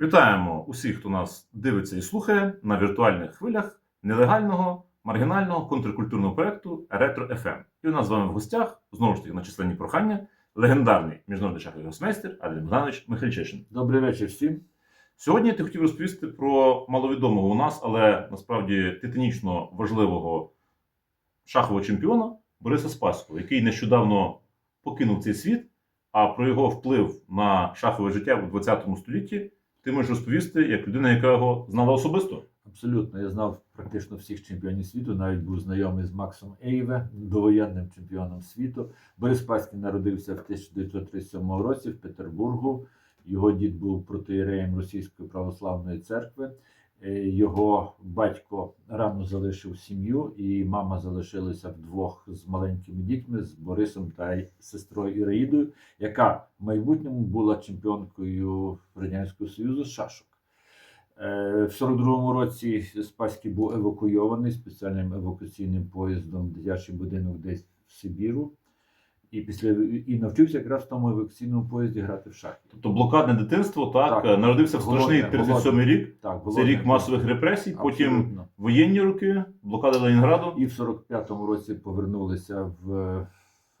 Вітаємо усіх, хто нас дивиться і слухає на віртуальних хвилях нелегального маргінального контркультурного проекту Ретро FM. І у нас з вами в гостях знову ж таки на численні прохання легендарний міжнародний шаховий гросмейстер Адель Богданович Михальчишин. Добрий вечір всім. Сьогодні я хотів розповісти про маловідомого у нас, але насправді титанічно важливого шахового чемпіона Бориса Спаського, який нещодавно покинув цей світ. А про його вплив на шахове життя у 20 столітті ти можеш розповісти як людина, яка його знала особисто. Абсолютно, я знав практично всіх чемпіонів світу, навіть був знайомий з Максом Ейве, довоєнним чемпіоном світу. Борис Паський народився в 1937 році в Петербургу. Його дід був протиєреєм Російської православної церкви. Е, Його батько рано залишив сім'ю, і мама залишилася вдвох з маленькими дітьми, з Борисом та сестрою Іраїдою, яка в майбутньому була чемпіонкою Радянського Союзу з шашок. Е, В 42-му році Спаський був евакуйований спеціальним евакуаційним поїздом дитячий будинок десь в Сибіру. І після і навчився якраз в тому евакуаційному поїзді грати в шахи. Тобто блокадне дитинство, так, Так. народився в страшний Голодне, 37-й рік. Так, Це рік масових репресій, потім Абсолютно. воєнні роки, блокада Ленінграду. І в 45-му році повернулися в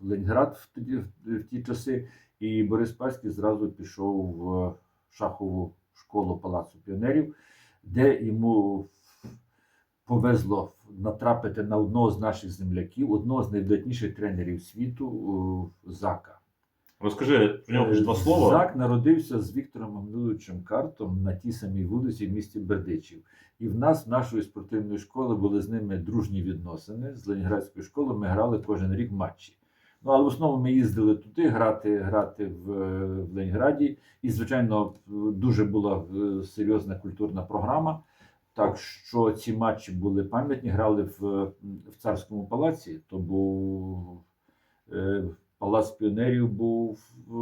Ленінград в, тоді, в ті часи. І Борис Паський зразу пішов в шахову школу Палацу піонерів, де йому повезло натрапити на одного з наших земляків, одного з найвидатніших тренерів світу Зака. Розкажи про нього хоч два Е, слова. Зак народився з Віктором Мамлюдовичем Картом на тій самій вулиці в місті Бердичів. І в нас, в нашої спортивної школи, були з ними дружні відносини. З Ленінградської школи ми грали кожен рік матчі. Ну, але в основному ми їздили туди грати, грати в, е, в Ленінграді. І, звичайно, дуже була е, серйозна культурна програма. Так що ці матчі були пам'ятні, грали в, в царському палаці. То був е, палац піонерів був в,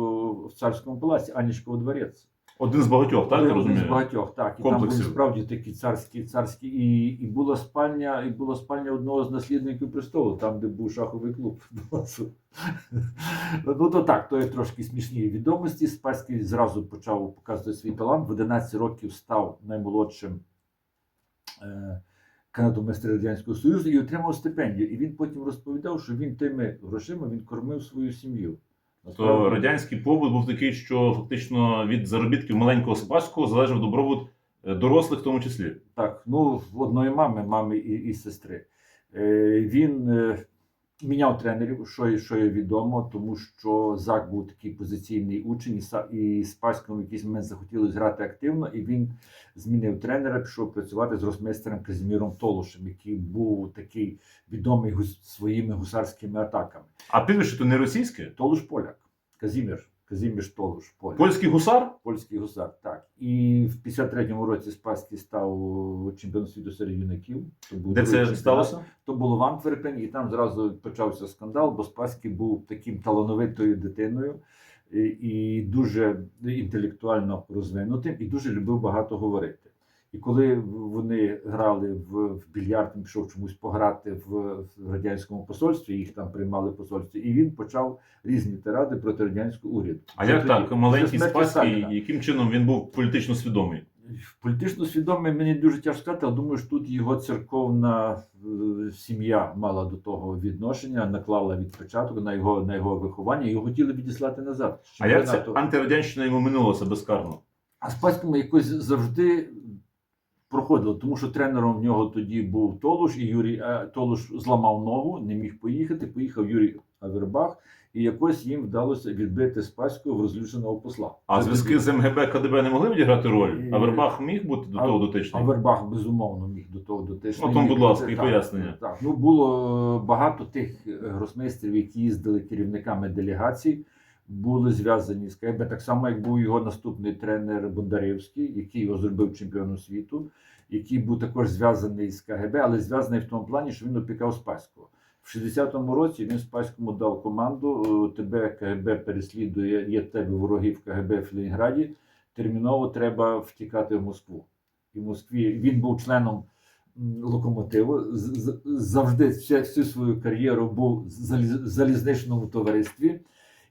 в царському палаці, Анічков дворець. Один з багатьох, так? Я Один з багатьох, так. І там були справді такі царські, царські, і, і була спальня, і була спальня одного з наслідників престолу, там, де був шаховий клуб. ну то так, то є трошки смішні відомості. Спаський зразу почав показувати свій талант. В 11 років став наймолодшим е, майстер Радянського Союзу і отримав стипендію. І він потім розповідав, що він тими грошима він кормив свою сім'ю. То радянський побут був такий, що фактично від заробітків маленького Спаського залежав добробут е, дорослих в тому числі. Так, ну в одної мами, мами і, і сестри. Е, він міняв тренерів, що, що є відомо, тому що Зак був такий позиційний учень, і, і Спаському в якийсь момент захотілося грати активно, і він змінив тренера, пішов працювати з росмейстером Казіміром Толушем, який був такий відомий своїми гусарськими атаками. А прізвище то не російське? Толуш поляк. Казімір. Казімір Толуш поляк. Польський гусар? Польський гусар, так. І в 53-му році Спаський став чемпіоном світу серед юнаків. То був Де це сталося? То було в Антверпені, і там зразу почався скандал, бо Спаський був таким талановитою дитиною і дуже інтелектуально розвинутим, і дуже любив багато говорити. І коли вони грали в, в більярд, він пішов чомусь пограти в, радянському посольстві, їх там приймали в посольстві, і він почав різні тиради проти радянського уряду. А Це як тоді, так? Маленький Спаський, яким чином він був політично свідомий? Політично свідомий мені дуже тяжко сказати, але думаю, що тут його церковна е, сім'я мала до того відношення, наклала відпечаток на його на його виховання його хотіли відіслати назад. А як це антирадянщина йому минулося безкарно? А Спаському якось завжди проходило, тому що тренером в нього тоді був Толуш, і Юрій е, Толуш зламав ногу, не міг поїхати. Поїхав Юрій Авербах, і якось їм вдалося відбити Спаського в розлюченого посла. А Це зв'язки з МГБ КДБ не могли відіграти роль? І- А Вербах міг бути до А- того дотичний? Авербах безумовно міг до того дотичний. Ну, будь ласка, і пояснення. Так, ну було е, багато тих е, гросмейстерів, які їздили керівниками делегацій, були зв'язані з КГБ, так само, як був його наступний тренер Бондаревський, який його зробив чемпіоном світу, який був також зв'язаний з КГБ, але зв'язаний в тому плані, що він опікав Спаського. В 60-му році він Спаському дав команду: е, тебе КГБ переслідує, є в тебе вороги в КГБ в Ленінграді. Терміново треба втікати в Москву. І в Москві він був членом локомотиву. Завжди всю свою кар'єру був в залізничному товаристві.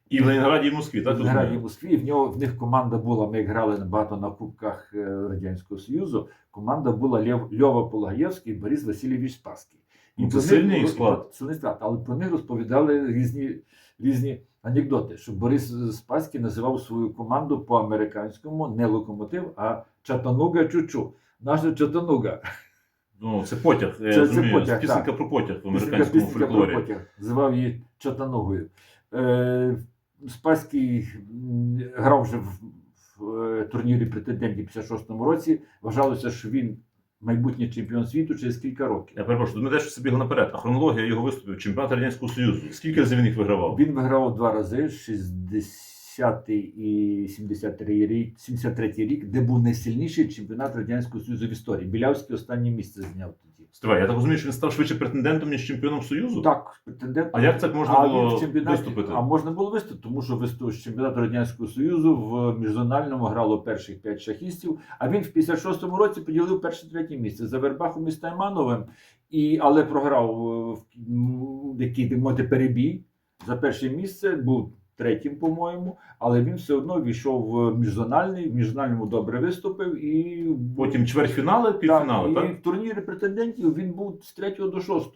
І в Ленінграді, і в Москві, так? в Ленінграді і розумію? Москві. В нього в них команда була. Ми грали набагато на кубках е, Радянського Союзу. Команда була Лев, Льова Пологаєвський і Борис Васильович Спаський. Ну, це про них сильний було- склад. Сильний склад, але про них розповідали різні, різні анекдоти, що Борис Спаський називав свою команду по-американському не локомотив, а Чатануга Чучу. Наша Чатануга. Ну, це потяг, я Це- це розумію. потяг, Пісенька так. про потяг в американському фольклорі. Називав її Чатанугою. Е, Спаський грав вже в, в е, турнірі претендентів в 56-му році. Вважалося, що він майбутній чемпіон світу через кілька років. Я перепрошую, ми дещо собі наперед. А хронологія його виступів чемпіонат Радянського Союзу. Скільки разів він їх вигравав? Він виграв два рази 60-й і 73 рік, 73 рік, де був найсильніший чемпіонат Радянського Союзу в історії. Білявський останнє місце зняв. Стривай, я так розумію, що він став швидше претендентом, ніж чемпіоном Союзу? Так, претендент. А як так можна а було виступити? А можна було виступити, тому що з чемпіонату Радянського Союзу в міжзональному грало перших п'ять шахістів, а він в 56-му році поділив перше третє місце за Вербахом і Стаймановим, і, але програв е, в- який можете перебій за перше місце, був третім, по-моєму, але він все одно війшов в міжзональний, в міжзональному добре виступив і Потім чвертьфінали, півфінали, так? і в турнірі претендентів він був з 3 до 6.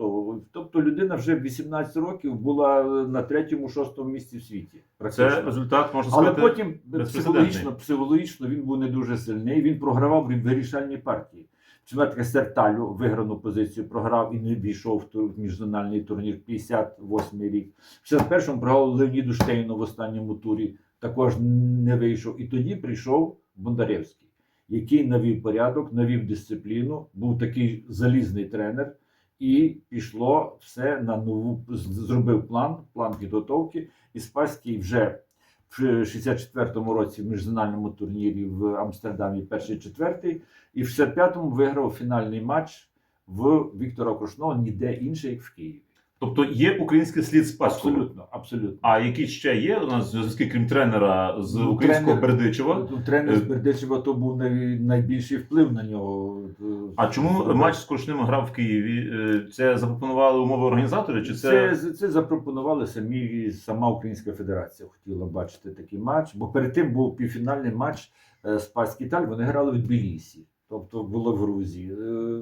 Тобто людина вже в 18 років була на третьому, шостому місці в світі. Це результат, можна Але потім психологічно, психологічно він був не дуже сильний. Він програвав вирішальні партії. Чемпіонат Серталю виграну позицію програв і не війшов в міжзональний турнір 58 рік. В 61-му програв Леоніду Штейну в останньому турі, також не вийшов. І тоді прийшов Бондаревський, який навів порядок, навів дисципліну, був такий залізний тренер. І пішло все на нову зробив план, план підготовки. І Спаський вже в 64-му році в міжнаціональному турнірі в Амстердамі перший четвертий, і в 65-му виграв фінальний матч в Віктора Крушного ніде інше, як в Києві. Тобто є український слід Спаського. Абсолютно, абсолютно. А які ще є у нас зв'язки, крім тренера з Ну, українського тренер- Бердичева? Ну, Тренер з Е, Бердичева то був най, найбільший вплив на нього. е, А чому матч з Крушним грав в Києві? Е, Це запропонували умови організатори? Чи Це, це, це, запропонували самі сама Українська Федерація. Хотіла бачити такий матч. Бо перед тим був півфінальний матч е, Спаський Таль. Вони грали в Тбілісі, тобто було в Грузії. Е,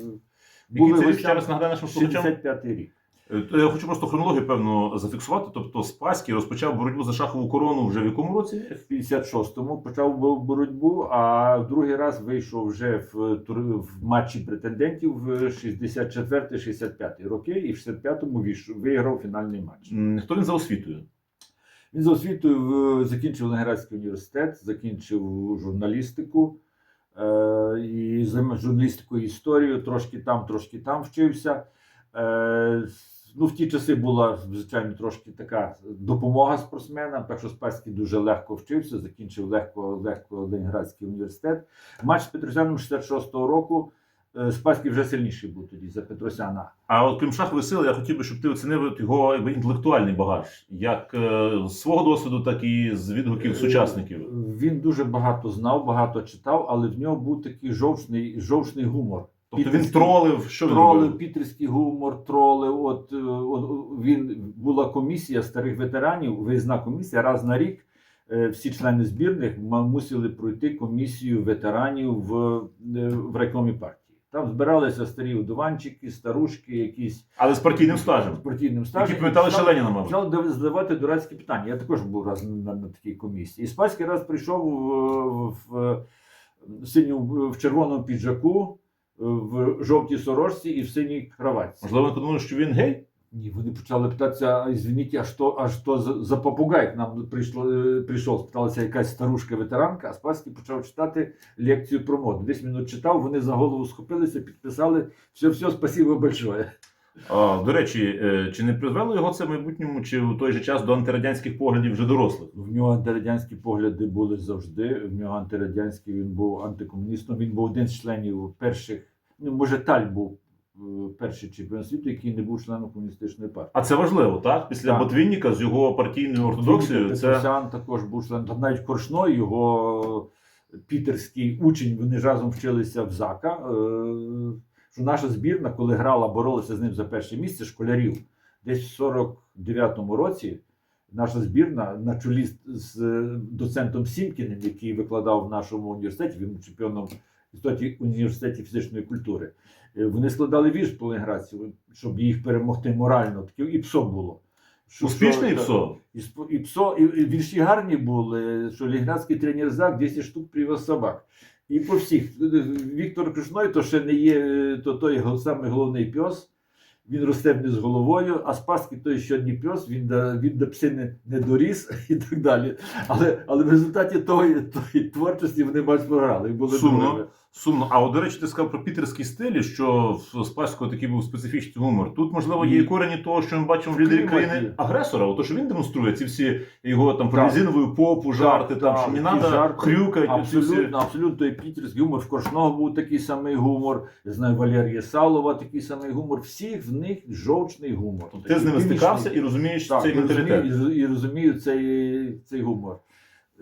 який це рік ще раз нагадай нашим слухачам? 65-й рік. Е, то Я хочу просто хронологію певно зафіксувати. Тобто Спаський розпочав боротьбу за шахову корону вже в якому році? В 56-му почав бо- боротьбу, а в другий раз вийшов вже в, тур- в матчі претендентів в 64-65 роки, і в 65-му виграв фінальний матч. Хто він за освітою? Він за освітою закінчив Ленінградський університет, закінчив журналістику е, і журналістикою історією, трошки там, трошки там вчився. Е, ну, в ті часи була, звичайно, трошки така допомога спортсменам, Спаський дуже легко вчився, закінчив легко, легко Ленінградський університет. Матч з Петросяном 66-го року. е, Спаський вже сильніший був тоді за Петросяна. А от крім шахової сили, я хотів би, щоб ти оцінив його інтелектуальний багаж, як е, з свого досвіду, так і з відгуків сучасників. Е, Він дуже багато знав, багато читав, але в нього був такий жовчний, жовчний гумор. Тобто він тролив, що тролив, пітерський гумор, тролив. От, е, от він була комісія старих ветеранів, виїзна комісія раз на рік. е, Всі члени збірних мусили пройти комісію ветеранів в, е, в райкомі партії. Там збиралися старі вдуванчики, старушки, якісь Але з партійним з стажем. партійним стажем. Які пам'ятали ще Почали- Леніна, мабуть. Почали задавати дурацькі питання. Я також був раз на, на такій комісії. І Спаський раз прийшов в, в, в, синю, в червоному піджаку, в жовтій сорочці і в синій кроватці. Можливо, вони подумав, що він гей? Ні, вони почали питатися, а извините, а що, а що за, за попугай к нам прийшло, е, прийшов? Спиталася якась старушка-ветеранка, а Спаський почав читати лекцію про моду. Десь минут читав, вони за голову схопилися, підписали. Все, все, спасибо большое. А, до речі, е, чи не призвело його це в майбутньому, чи у той же час до антирадянських поглядів вже дорослих? В нього антирадянські погляди були завжди. В нього антирадянський він був антикомуністом. Він був один з членів перших. Ну, може, Таль був е, перший чемпіон світу, який не був членом комуністичної партії. А це важливо, так? Після Так. Ботвінніка з його партійною ортодоксією, це також був член. Та Навіть Коршно, його пітерський учень, вони разом вчилися в ЗАКа. Що наша збірна, коли грала, боролася з ним за перше місце школярів, десь в 49-му році наша збірна на чолі з- е, доцентом Сімкіним, який викладав в нашому університеті, він чемпіоном історії університеті фізичної культури. Е, Вони складали вірш про Ленинградців, щоб їх перемогти морально. Таке і псо було. Що- Успішний що- ПСО. і, і псо, і, і вірші гарні були, що лінградський тренер Зак 10 штук привез собак. І по всіх. Віктор Кришной, то ще не є е, то той самий головний пес. Він росте вниз головою, а Спаски той ще не пес, він до, він до пси не, не доріс і так далі. Але, але в результаті тої, тої творчості вони матч програли. Були Сумно. другими. Сумно. А от, до речі, ти сказав про пітерський стиль, що в Спаського такий був специфічний гумор. Тут, можливо, є і корені того, що ми бачимо в лідері країни агресора. Ото що він демонструє ці всі його там про Так. резинову попу, жарти, Так, там, так, що не треба хрюкати. Абсолютно, абсолютно той пітерський гумор. В Коршного був такий самий гумор. Я знаю, Валерія Салова такий самий гумор. Всіх в них жовчний гумор. Ти з ними стикався і розумієш так, цей менталітет. і, і розумію цей, цей гумор.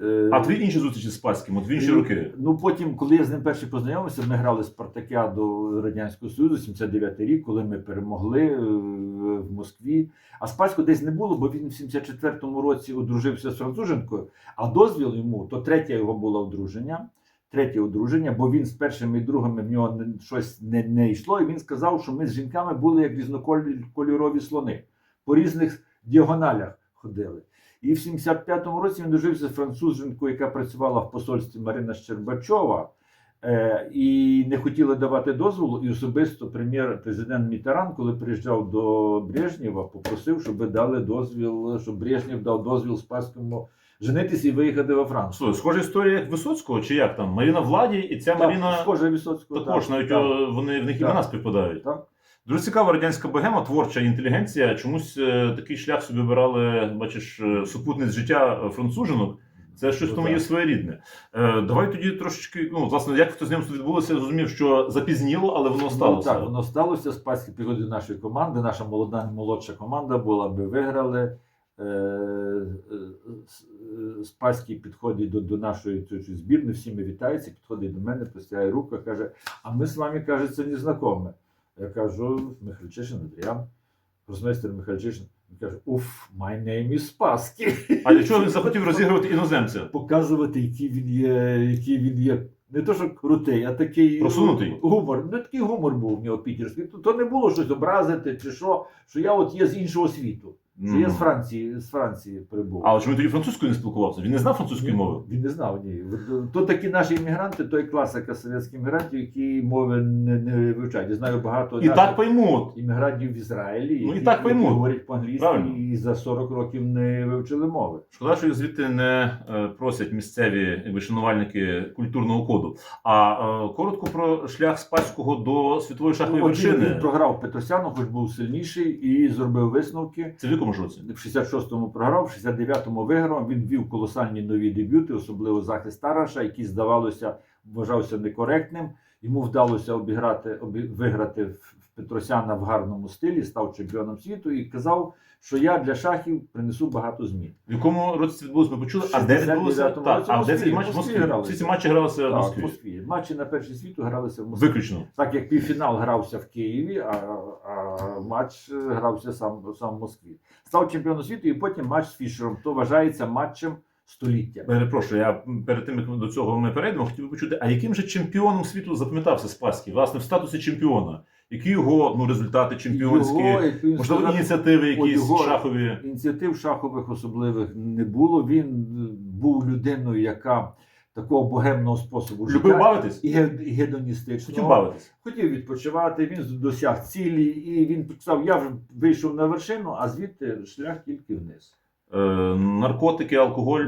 Е, А твої інші зустрічі з Спаським, от в інші Ну, роки. Ну потім, коли я з ним перший познайомився, ми грали Спартакіаду Радянського Союзу, 79-й рік, коли ми перемогли е, в Москві. А Спасько десь не було, бо він в 74-му році одружився з француженкою, а дозвіл йому, то третє його було одруження. Третє одруження, бо він з першими і другими в нього щось не, не йшло, і він сказав, що ми з жінками були як різнокольорові слони, по різних діагоналях ходили. І в 75-му році він дожився з француженкою, яка працювала в посольстві Марина Щербачова, е, і не хотіли давати дозволу. І особисто прем'єр-президент Мітеран, коли приїжджав до Брежнєва, попросив, щоб дали дозвіл, щоб Брежнєв дав дозвіл Спаському женитись і виїхати во Францію. Схожа історія як Висоцького, чи як там? Маріна Владі, і ця Маріна Так, схоже Висоцького. також, так, навіть так, вони в них Так. імена співпадають. так. Дуже цікава радянська богема, творча інтелігенція. Чомусь е, такий шлях собі обирали, бачиш, е, супутниць життя француженок. Це щось в Ну, тому є своєрідне. Е, давай тоді трошечки, ну, власне, як то знайомство відбулося, я зрозумів, що запізніло, але воно сталося. Ну, так, воно сталося. Спаський приходить до нашої команди. Наша молода молодша команда була, ми виграли. Е, е, Спаський підходить до, до нашої збірної, всі ми вітаються, підходить до мене, простягає руку, каже: А ми з вами, каже, це не знайомі. Я кажу, Михальчишин Андріан, гросмейстер Михальчишин. Він каже, уф, my name is Паски. А для чого він захотів розігрувати іноземця? Показувати, який він є, який він є. Не то, що крутий, а такий Просунутий. гумор. Ну, такий гумор був у нього пітерський. То, то не було щось образити, чи що, що я от є з іншого світу. Що я з Франції, з Франції прибув. Але чому тоді французькою не спілкувався? Він не знав французької мови. він не знав ні. То такі наші іммігранти, той класика совєтських іммігрантів, які мови не, не вивчають. Я знаю багато І так поймуть. іммігрантів в Ізраїлі, Ну, і які, так які говорять по-англійськи і за 40 років не вивчили мови. Шкода, що їх звідти не е, просять місцеві якби, шанувальники культурного коду. А е, коротко про шлях Спаського до світової шахової Ну, вершини. він програв Петросяну, хоч був сильніший, і зробив висновки. Це в якому ж році? В 66-му програв, в 69-му виграв. Він вів колосальні нові дебюти, особливо захист Тараша, який, здавалося, вважався некоректним. Йому вдалося обіграти, обі, виграти в Петросяна в гарному стилі, став чемпіоном світу і казав, що я для шахів принесу багато змін. В якому році це відбулося? Ми почули, а де відбулося? 69-му Так, році а в в 10 Москві, матчів в в Москві Москві. гралися. Всі ці матчі гралися в Так, в Москві. Москві. Матчі на перший світу гралися в Москві. Виключно. Так як півфінал грався в Києві, а, а матч е, грався сам, сам в Москві. Став чемпіоном світу, і потім матч з Фішером. То вважається матчем століття. Перепрошую, я перед тим як до цього ми перейдемо, хотів би почути, а яким же чемпіоном світу запам'ятався Спаський? Власне, в статусі чемпіона. Які його ну, результати чемпіонські, Його, можливо, ініціативи якісь його- шахові. ініціатив шахових особливих не було. Він був людиною, яка такого богемного способу Любив бавитись? і ге- і гедоністичного. Хотів бавитись. Хотів відпочивати, він досяг цілі, і він сказав: я вже вийшов на вершину, а звідти шлях тільки вниз. Е, наркотики, алкоголь.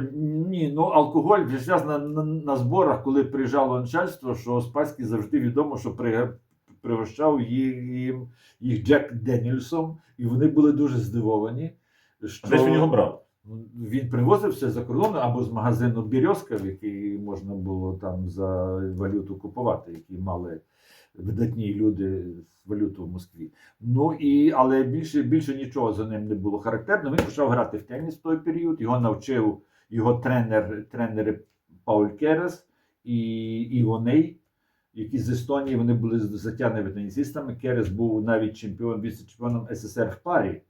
Ні, ну алкоголь вже зараз на, на, на зборах, коли приїжджало начальство, що Спаський завжди відомо, що при, пригощав їм, їх Джек Денільсом, і вони були дуже здивовані. Що А де він його брав? Він привозив все за кордону або з магазину Бірьозка, в який можна було там за валюту купувати, які мали видатні люди валюту в Москві. Ну і але більше, більше нічого за ним не було характерно. Він почав грати в теніс в той період. Його навчив його тренер, тренери Пауль Керес і Івоней, які з Естонії вони були затягнені тенісистами. Керес був навіть чемпіон, віце-чемпіоном СССР в парі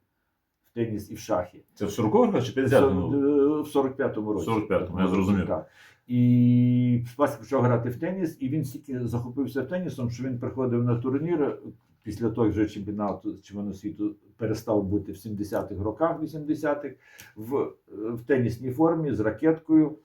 в теніс і в шахи. Це в 40-х роках чи 50-му? Е, В 45-му році. В 45-му, я зрозумів. Так. І Спаський почав грати в теніс, і він стільки захопився тенісом, що він приходив на турнір після того, вже чемпіонату чемпіонату світу перестав бути в 70-х роках, 80-х, в, е, в тенісній формі з ракеткою,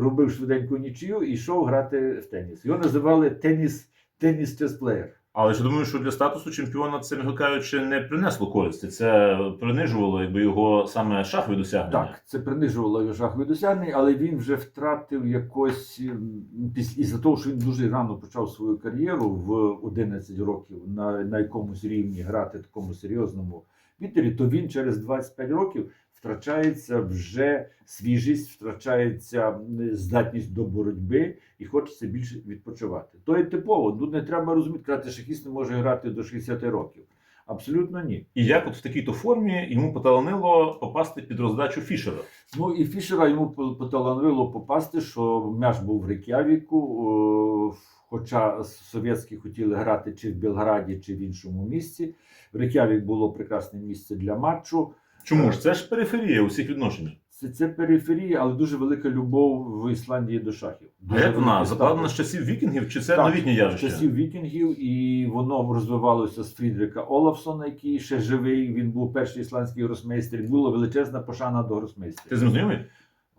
робив швиденьку нічию і йшов грати в теніс. Його називали теніс, теніс чес-плеєр. Але ж думаю, що для статусу чемпіона це, м'яко кажучи, не принесло користі. Це принижувало якби його саме шахові досягнення. Так, це принижувало його шахові досягнення, але він вже втратив якось м, піс- із-за того, що він дуже рано почав свою кар'єру в 11 років на, на якомусь рівні грати такому серйозному вітері, то він через 25 років втрачається вже свіжість, втрачається здатність до боротьби і хочеться більше відпочивати. То є типово. Тут не треба розуміти, казати, шахіст не може грати до 60 років. Абсолютно ні. І як от в такій-то формі йому поталанило попасти під роздачу Фішера. Ну і Фішера йому поталанило попасти, що м'яч був в Рейк'явіку, хоча совєтські хотіли грати чи в Белграді, чи в іншому місці. В Рейк'явік було прекрасне місце для матчу. Чому ж? Це ж периферія у всіх відношеннях. Це, це периферія, але дуже велика любов в Ісландії до шахів. А Дуже як вона великий закладена з статус. часів вікінгів, чи це Так, новітнє з явище? часів вікінгів, і воно розвивалося з Фрідрика Олафсона, який ще живий. Він був перший ісландський гросмейстер. Була величезна пошана до. Ти з ним знайомий? Е,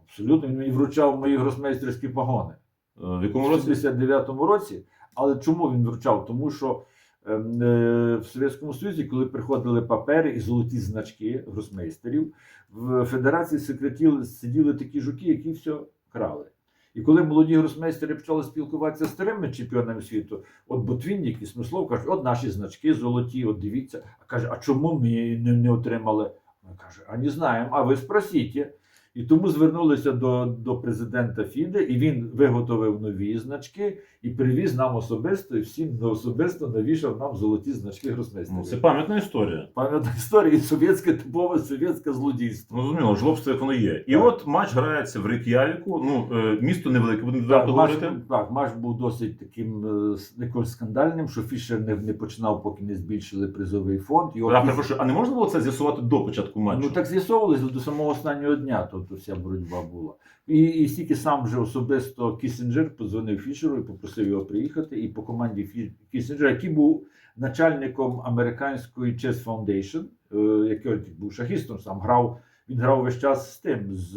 Абсолютно, він мені вручав мої гросмейстерські погони. В якому в році? 69-му році. Але чому він вручав? Тому що е, в Совєтському Союзі, коли приходили папери і золоті значки гросмейстерів, в Федерації секретів сиділи такі жуки, які все крали. І коли молоді гросмейстери почали спілкуватися з старими чемпіонами світу, от Ботвінник і Смислов кажуть, от наші значки золоті, от дивіться. А каже, а чому ми не, не отримали? Каже, а не знаємо, а ви спросіть. І тому звернулися до, до президента Фіде, і він виготовив нові значки і привіз нам особисто, і всім особисто навішав нам золоті значки Ну, це пам'ятна історія. Пам'ятна історія, і совєтське типове совєтське злодійство. Ну, зрозуміло, жлобство як воно є. І Так. от матч грається в Рейк'явіку. Ну, е, місто невелике, будемо матч, говорити. так, матч був досить таким е, якось скандальним, що Фішер не, не починав, поки не збільшили призовий фонд. Його Я піс- а не можна було це з'ясувати до початку матчу? Ну так з'ясовувалося до самого останнього дня, тобто уся боротьба була. І, і стільки сам вже особисто Кісінджер подзвонив Фішеру і попросив його приїхати. І по команді Фі- Кісінджера, який був начальником американської Chess Foundation, е, який був шахістом, сам грав. Він грав весь час з тим, з,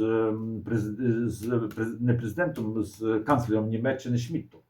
з, з през- не президентом, з канцлером Німеччини Шмідтом.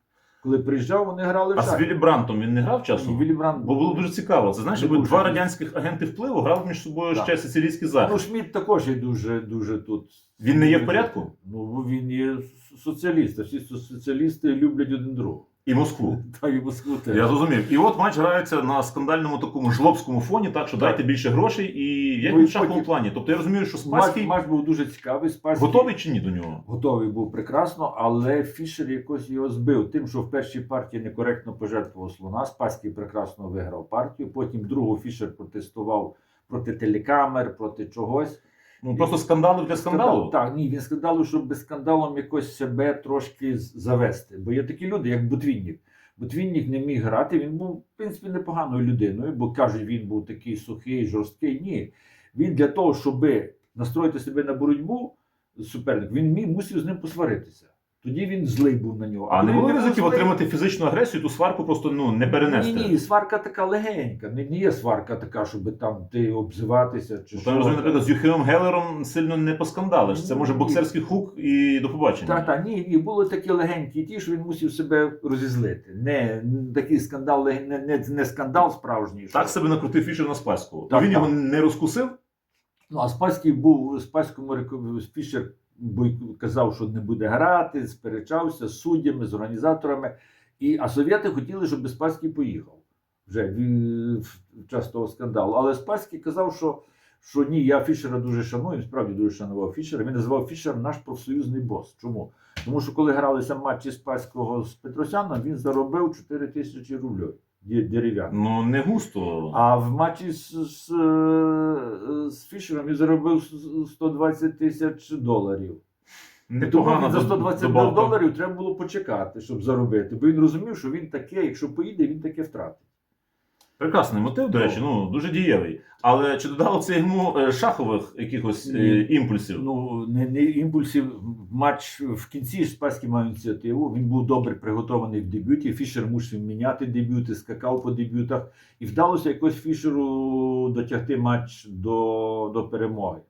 Коли приїжджав, вони грали в А з шахи. Віллі Брантом він не грав часом? Віллі Брандт Бо було дуже цікаво. Це знаєш, якби два радянських агенти впливу грали між собою Так. ще сицилійський Ну, шміт Шмідт також є дуже, дуже тут. Він не є в порядку? Ну, він є соціаліст, а всі соціалісти люблять один другого. І Москву. Та і Москву теж. Я зрозумів. І от матч грається на скандальному такому жлобському фоні, так що Так. дайте більше грошей, і як Ну, в шаховому потім- плані. Тобто я розумію, що Матч, матч був дуже цікавий. Спаський готовий чи ні до нього? готовий був прекрасно, але Фішер якось його збив тим, що в першій партії некоректно пожертвував слона. Спаський прекрасно виграв партію. Потім другу Фішер протестував проти телекамер, проти чогось. Ну просто скандали для скандалу. Так, ні, він скандалу, щоб без скандалом якось себе трошки завести. Бо є такі люди, як Ботвіннік. Ботвіннік не міг грати, він був, в принципі, непоганою людиною, бо кажуть, він був такий сухий, жорсткий. Ні. Він для того, щоб настроїти себе на боротьбу з суперником, він міг, мусив з ним посваритися. Тоді він злий був на нього. А не було ризиків злий- отримати фізичну агресію, ту сварку просто ну не перенести. Ні, ні, сварка така легенька. Не, не є сварка така, щоб там ти обзиватися чи Ну, що. Там розумію, наприклад, з Юхимом Гелером сильно не поскандалиш. Це може Ні. боксерський хук і до побачення. Так, так, ні, ні, були такі легенькі ті, що він мусив себе розізлити. Не такий скандал, не, не, не скандал справжній. що- Так себе накрутив Фішер на Спаську. Так, він так. його не розкусив. Ну, а Спаський був Спаському Фішер казав, що не буде грати, сперечався з суддями, з організаторами. І, а совєти хотіли, щоб Спаський поїхав вже в, час того скандалу. Але Спаський казав, що, що ні, я Фішера дуже шаную, справді дуже шанував Фішера. Він називав Фішер наш профсоюзний бос. Чому? Тому що коли гралися матчі Спаського з Петросяном, він заробив 4 тисячі рублів дерев'яних. Ну не густо. А в матчі з, з, е, з Фішером він заробив 120 тисяч доларів. Тому Непогано він за 120 добавка. доларів треба було почекати, щоб заробити. Бо він розумів, що він таке, якщо поїде, він таке втратить. Прекрасний мотив, до речі, ну дуже дієвий. Але чи додало це йому е, шахових якихось е, Ні. імпульсів? Ну, не, не імпульсів. Матч в кінці ж Спаський мав ініціативу. Він був добре приготований в дебюті. Фішер мусив міняти дебюти, скакав по дебютах. І вдалося якось Фішеру дотягти матч до, до перемоги.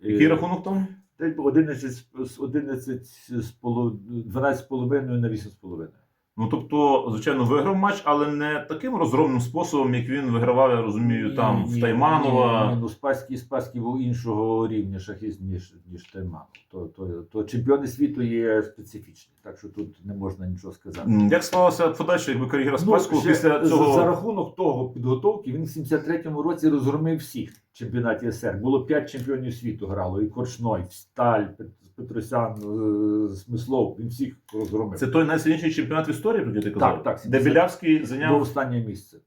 Який Е, рахунок там? десь 11, з- 11 з полов- 12 з половиною на 8 з половиною. Ну тобто, звичайно, виграв матч, але не таким розгромним способом, як він вигравав, я розумію, там в Тайманова. Ні, ні, ну Спаський, Спаський був іншого рівня шахіст, ніж, ніж Тайманов. То, то, то чемпіони світу є специфічні, так що тут не можна нічого сказати. Як склалася подальша якби кар'єра Спаського ще після цього? За рахунок того підготовки він в 73-му році розгромив всіх чемпіонатів СР. Було 5 чемпіонів світу грало. І Корчной, Сталь, Петросян, е, Смислов. Він всіх розгромив. Це той найсильніший чемпіонат в історії, про ти казав? так, Де 70. Білявський До зайняв останнє місце.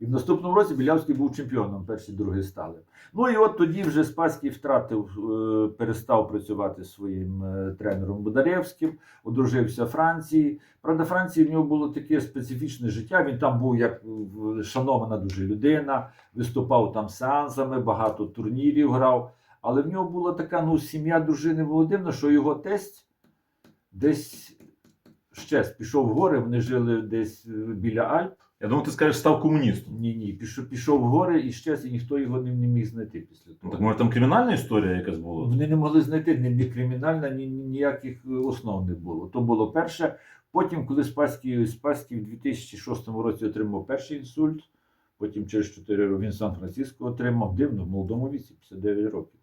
І в наступному році Білявський був чемпіоном, перший, другий стали. Ну і от тоді вже Спаський втратив, е, перестав працювати своїм е, тренером Бударевським, одружився Франції. Правда, Франції в нього було таке специфічне життя. Він там був як шанована дуже людина, виступав там сеансами, багато турнірів грав. Але в нього була така ну, сім'я дружини Володимира, що його тесть десь щез пішов в гори, вони жили десь е, біля Альп. Я думаю, ти скажеш, став комуністом. Ні, ні, пішов, пішов в гори і щез, і ніхто його не, не міг знайти після Ну, того. так може там кримінальна історія якась була? Вони не могли знайти ні, ні кримінальна, ні, ні ніяких е, основ не було. То було перше. Потім, коли Спаський, Спаський в 2006 році отримав перший інсульт, потім через 4 роки він Сан-Франциско отримав дивно в молодому віці, 59 років.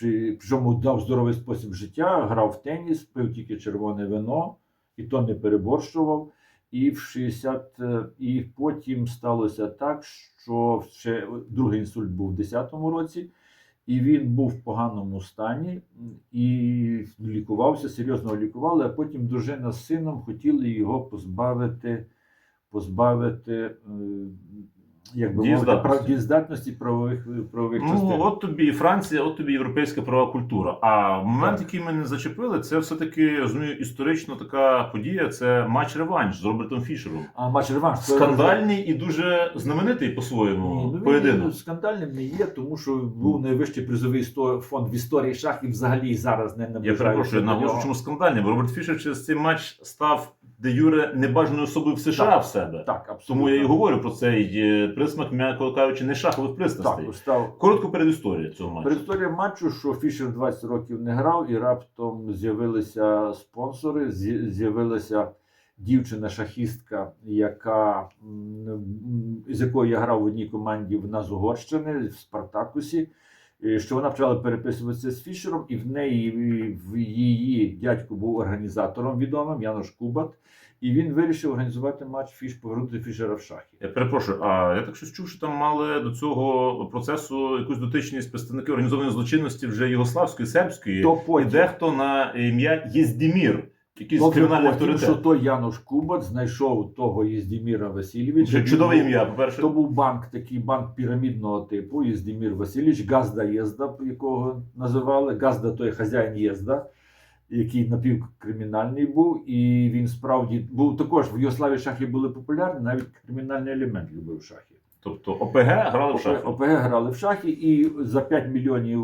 Причому дав здоровий спосіб життя, грав в теніс, пив тільки червоне вино, і то не переборщував. І в 60, е, і потім сталося так, що ще другий інсульт був в 10-му році, і він був в поганому стані і лікувався, серйозно лікували, а потім дружина з сином хотіли його позбавити, позбавити. Як би мовити, Дієздатності. прав- дієздатності правових, правових частин. Ну, от тобі і Франція, от тобі європейська правова культура. А момент, Так. який ми не зачепили, це все-таки розумію, історично така подія. Це матч-реванш з Робертом Фішером. А матч реванш це Скандальний і дуже знаменитий по-своєму ну, поєдинок. скандальним не є, тому що був найвищий призовий фонд в історії шахів взагалі зараз не Я наближається. перепрошую, до наголошу, нього. чому скандальний, бо Роберт Фішер через цей матч став де Юре небажаною особою в США Так, в себе. Так, абсолютно. Тому я і говорю про цей е, присмак, м'яко кажучи, не шахових пристрастей. Так, став Коротко перед історією цього матчу. Передісторія матчу, що Фішер 20 років не грав, і раптом з'явилися спонсори, з'явилася дівчина-шахістка, яка з якою я грав в одній команді в нас Угорщини в Спартакусі. Що вона почала переписуватися з Фішером, і в неї в її дядько був організатором відомим Януш Кубат, і він вирішив організувати матч Фіш повернути Фішера в шахи. Я перепрошую, а я так щось чув, що там мали до цього процесу якусь дотичність представники організованої злочинності вже югославської, сербської, То і дехто на ім'я Єздімір, якийсь Добре, кримінальний потім, авторитет. що той Януш Кубат знайшов того Єздіміра Васильовича. Вже Він чудове був- ім'я, по-перше. То був банк, такий банк пірамідного типу, Єздімір Васильович, Газда Єзда, якого називали. Газда той хазяїн Єзда, який напівкримінальний був. І він справді був також в Югославії шахи були популярні, навіть кримінальний елемент любив шахи. Тобто ОПГ грали в шахи. ОПГ грали в шахи і за 5 мільйонів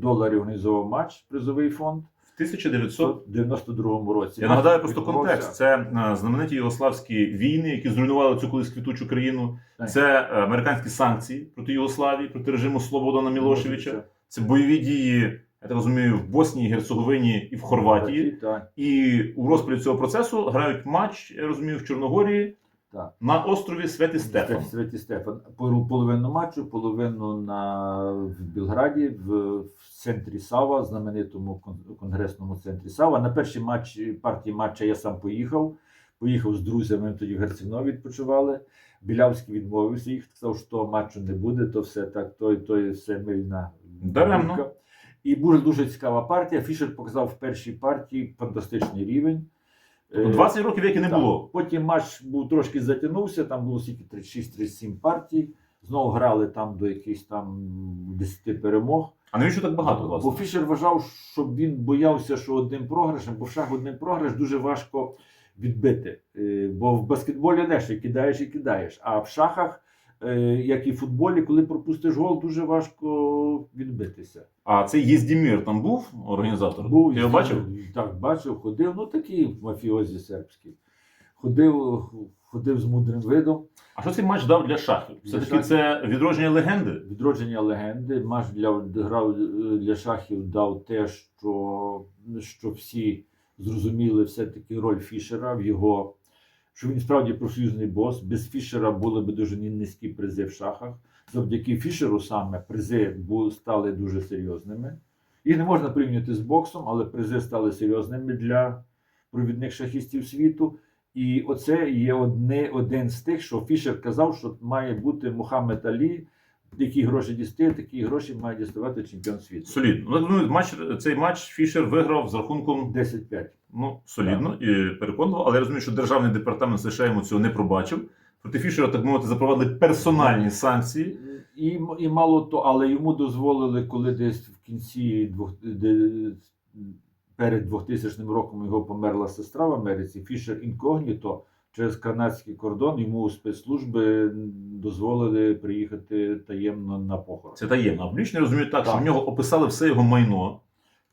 доларів організував матч, призовий фонд. В 1900 в 92-му році. Я нагадаю просто відбувався- контекст. Це е, знамениті югославські війни, які зруйнували цю колись квітучу країну. Це е, американські санкції проти Югославії, проти режиму Слободана Мілошевича. Це бойові дії, я так розумію, в Боснії, Герцеговині і в Хорватії. Так, І у розпалі цього процесу грають матч, я розумію, в Чорногорії так. на острові Святі Стефан. Святі Стефан. Половину матчу, половину на, в Білграді, в, в центрі Сава, знаменитому кон- конгресному центрі Сава. На перший матч партії матча я сам поїхав. Поїхав з друзями, тоді в Герцевно відпочивали. Білявський відмовився їх, сказав, що того матчу не буде, то все так, то, то все мильна Даремно. І дуже дуже цікава партія. Фішер показав в першій партії фантастичний рівень. Тобто Е, 20 років як і не так. було. Потім матч був трошки затягнувся, там було скільки 36-37 партій. Знову грали там до якихось там 10 перемог. А навіщо так багато Бо? Фішер вважав, щоб він боявся, що одним програшем, бо в шах одним програш дуже важко відбити. Е, Бо в баскетболі легше кидаєш і кидаєш. А в шахах як і в футболі, коли пропустиш гол, дуже важко відбитися. А цей Єздімір там був організатор? Був Ти його бачив? Так, бачив, ходив. Ну такий мафіозі сербський. Ходив, ходив з мудрим видом. А що цей матч дав для шахів? Для Все-таки це відродження легенди? Відродження легенди. Матч для грав е, для шахів дав те, що, що всі зрозуміли все-таки роль Фішера в його, що він справді профсоюзний бос. Без Фішера були б дуже низькі призи в шахах. Завдяки Фішеру саме призи стали дуже серйозними. Їх не можна порівнювати з боксом, але призи стали серйозними для провідних шахістів світу. І оце є одне, один з тих, що Фішер казав, що має бути Мухаммед Алі, які гроші дістає, такі гроші має діставати чемпіон світу. Солідно. Ну, матч, цей матч Фішер виграв з рахунком 10-5. ну, солідно і переконливо, але я розумію, що державний департамент США йому цього не пробачив. Проти Фішера, так мовити, запровадили персональні санкції. І, і мало то, але йому дозволили, коли десь в кінці двох, де, перед 2000 роком його померла сестра в Америці, Фішер інкогніто через канадський кордон йому спецслужби дозволили приїхати таємно на похорон. Це таємно. Публічно розумію так, що в нього описали все його майно,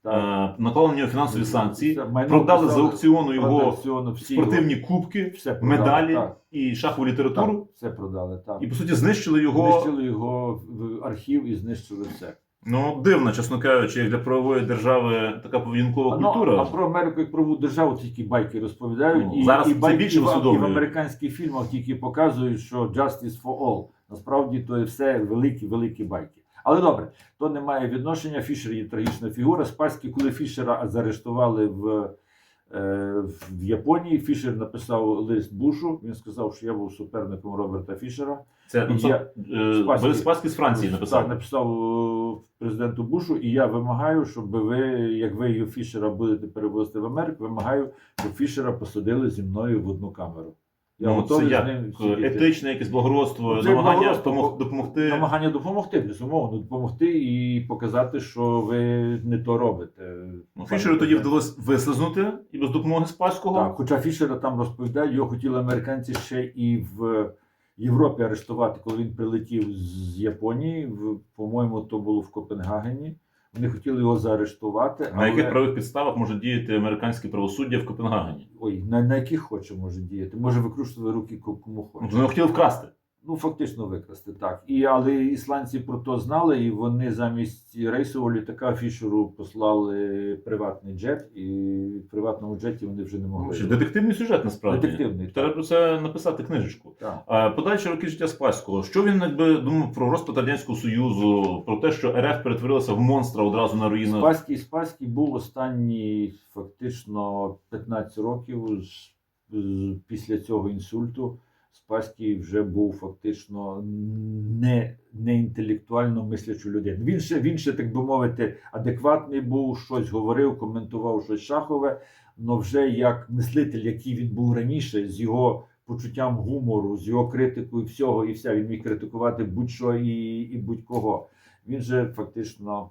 Так. е, наклали на нього фінансові санкції, майно продали за аукціону його аукціону, всі спортивні кубки, все продали, медалі так, і шахову так, літературу. все продали. Так. І по суті знищили його. Знищили його в архів і знищили все. Ну дивно, чесно кажучи, як для правової держави така поведінкова ну, культура. а про Америку як праву державу тільки байки розповідають. Ну, зараз це байки, більше і в- і в американських фільмах тільки показують, що justice for all. Насправді то є все великі, великі байки. Але добре, то не має відношення. Фішер є трагічна фігура. Спаський, коли Фішера заарештували в, е, в Японії, Фішер написав лист Бушу. Він сказав, що я був суперником Роберта Фішера. Це І написав, я- е. Борис Спаський з Франції Так, написав. написав е, президенту Бушу, і я вимагаю, щоб ви, як ви його Фішера будете перевозити в Америку, вимагаю, щоб Фішера посадили зі мною в одну камеру. Я Ну, готовий це з ним сидіти. етичне якесь благородство, Ну, це намагання благородство, допомогти. Намагання допомогти, безумовно, допомогти і показати, що ви не то робите. Ну, Фішеру тоді вдалося вислизнути і без допомоги Спаського. Так, хоча Фішера там розповідають, його хотіли американці ще і в Європі арештувати, коли він прилетів з Японії. В, по-моєму, то було в Копенгагені. Вони хотіли його заарештувати. На яких правих підставах може діяти американське правосуддя в Копенгагені? Ой, на, на яких хоче може діяти? Може викручувати руки кому хоче. Вони хотіли вкрасти. Ну, фактично викрасти, так. І, але ісландці про то знали, і вони замість рейсового літака Фішеру послали приватний джет, і в приватному джеті вони вже не могли. Чи Детективний сюжет насправді. Детективний, Треба так. про це написати книжечку. Так. А подальші роки життя Спаського. Що він якби думав про розпад радянського союзу, про те, що РФ перетворилася в монстра одразу на руїнах? Спаський Спаський був останні фактично 15 років з, з- після цього інсульту. Спаський вже був фактично не, не інтелектуально мислячу людину. Він ще, він ще, так би мовити, адекватний був, щось говорив, коментував щось шахове, але вже як мислитель, який він був раніше, з його почуттям гумору, з його критикою всього і вся, він міг критикувати будь-що і, і будь-кого. Він же фактично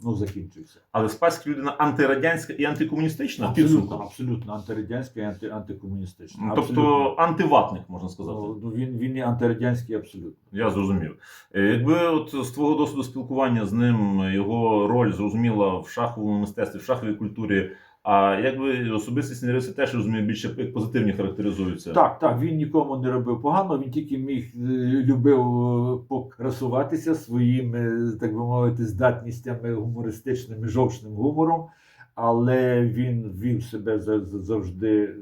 ну, закінчився. Але Спаський людина антирадянська і антикомуністична Абсолютно, абсолютно антирадянський і анти, антикомуністичний. Ну, Абсолютно. Тобто антиватник, можна сказати. Ну, ну, він, він і антирадянський абсолютно. Я зрозумів. Е, Якби от з твого досвіду спілкування з ним його роль зрозуміла в шаховому мистецтві, в шаховій культурі. А якби особистісні риси теж розумію, більше як позитивні характеризуються. Так, так, він нікому не робив погано, він тільки міг е, любив е, покрасуватися своїми, так би мовити, здатністями гумористичними, жовчним гумором, але він вів себе за- за- завжди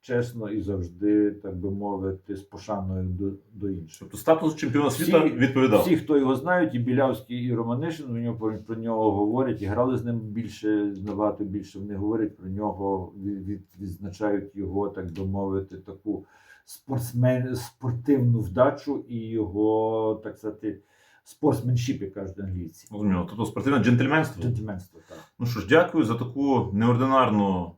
чесно і завжди, так би мовити, з пошаною до, до інших. Тобто статус чемпіона світу відповідав. Всі, хто його знають, і Білявський, і Романишин, про нього, про, нього говорять, і грали з ним більше, набагато більше. Вони говорять про нього, від- відзначають його, так би мовити, таку спортсмен, спортивну вдачу і його, так сказати, спортсменшіп, як кажуть англійці. Розуміло. Тобто спортивне джентльменство. Джентльменство, так. Ну що ж, дякую за таку неординарну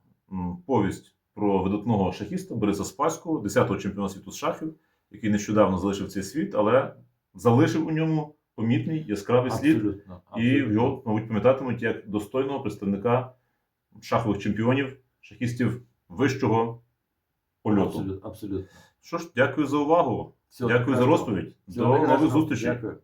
повість про видатного шахіста Бориса Спаського, 10-го чемпіона світу з шахів, який нещодавно залишив цей світ, але залишив у ньому помітний яскравий слід. Абсолютно. І його, мабуть, пам'ятатимуть як достойного представника шахових чемпіонів, шахістів вищого польоту. Абсолютно, абсолютно. Що ж, дякую за увагу. Всього Дякую за розповідь. Всього До нових зустрічей. Дякую.